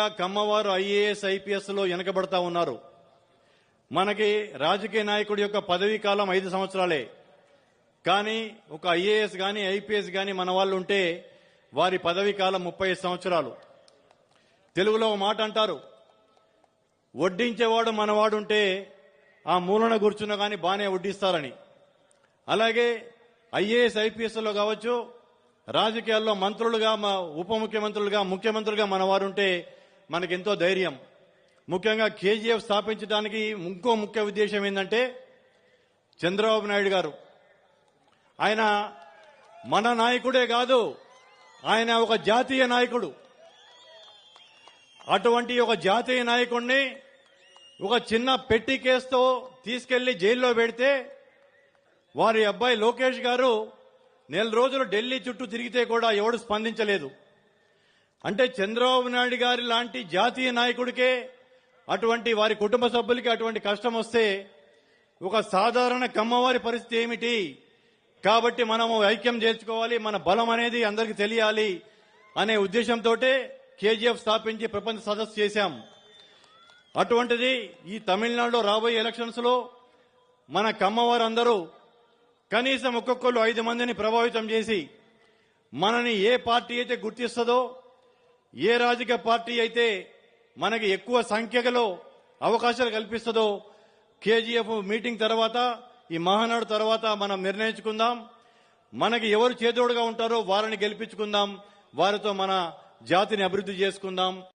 కమ్మవారు IAS ఐపీఎస్లో వెనకబడతా ఉన్నారు. మనకి రాజకీయ నాయకుడి యొక్క పదవీ కాలం ఐదు సంవత్సరాలే. కానీ ఒక ఐఏఎస్ కానీ ఐపీఎస్ కానీ మన వాళ్ళు ఉంటే వారి పదవీ కాలం ముప్పై సంవత్సరాలు. తెలుగులో ఒక మాట అంటారు. వడ్డించేవాడు మనవాడుంటే ఆ మూలన కూర్చున్న కానీ బాగానే వడ్డిస్తారని. అలాగే ఐఏఎస్ ఐపీఎస్లో కావచ్చు రాజకీయాల్లో మంత్రులుగా ఉప ముఖ్యమంత్రులుగా ముఖ్యమంత్రులుగా మనవారుంటే మనకెంతో ధైర్యం. ముఖ్యంగా కేజీఎఫ్ స్థాపించడానికి ఇంకో ముఖ్య ఉద్దేశం ఏంటంటే చంద్రబాబు నాయుడు గారు. ఆయన మన నాయకుడే కాదు ఆయన ఒక జాతీయ నాయకుడు. అటువంటి ఒక జాతీయ నాయకుడిని ఒక చిన్న పెట్టి కేసుతో తీసుకెళ్ళి జైల్లో పెడితే వారి అబ్బాయి లోకేష్ గారు నెల రోజులు ఢిల్లీ చుట్టూ తిరిగితే కూడా ఎవడు స్పందించలేదు. అంటే చంద్రబాబు నాయుడు గారి లాంటి జాతీయ నాయకుడికే అటువంటి వారి కుటుంబ సభ్యులకి అటువంటి కష్టం వస్తే ఒక సాధారణ కమ్మవారి పరిస్థితి ఏమిటి? కాబట్టి మనము ఐక్యం చేర్చుకోవాలి మన బలం అనేది అందరికీ తెలియాలి అనే ఉద్దేశంతో కేజీఎఫ్ స్థాపించి ప్రపంచ సదస్సు చేశాం. అటువంటిది ఈ తమిళనాడులో రాబోయే ఎలక్షన్స్లో మన కమ్మవారందరూ కనీసం ఒక్కొక్కరు ఐదు మందిని ప్రభావితం చేసి మనని ఏ పార్టీ అయితే గుర్తిస్తుందో ఏ రాజకీయ పార్టీ అయితే మనకి ఎక్కువ సంఖ్యలో అవకాశాలు కల్పిస్తుందో కేజీఎఫ్ మీటింగ్ తర్వాత ఈ మహానాడు తర్వాత మనం నిర్ణయించుకుందాం. మనకి ఎవరు చేదోడుగా ఉంటారో వారిని గెలిపించుకుందాం. వారితో మన జాతిని అభివృద్ధి చేసుకుందాం.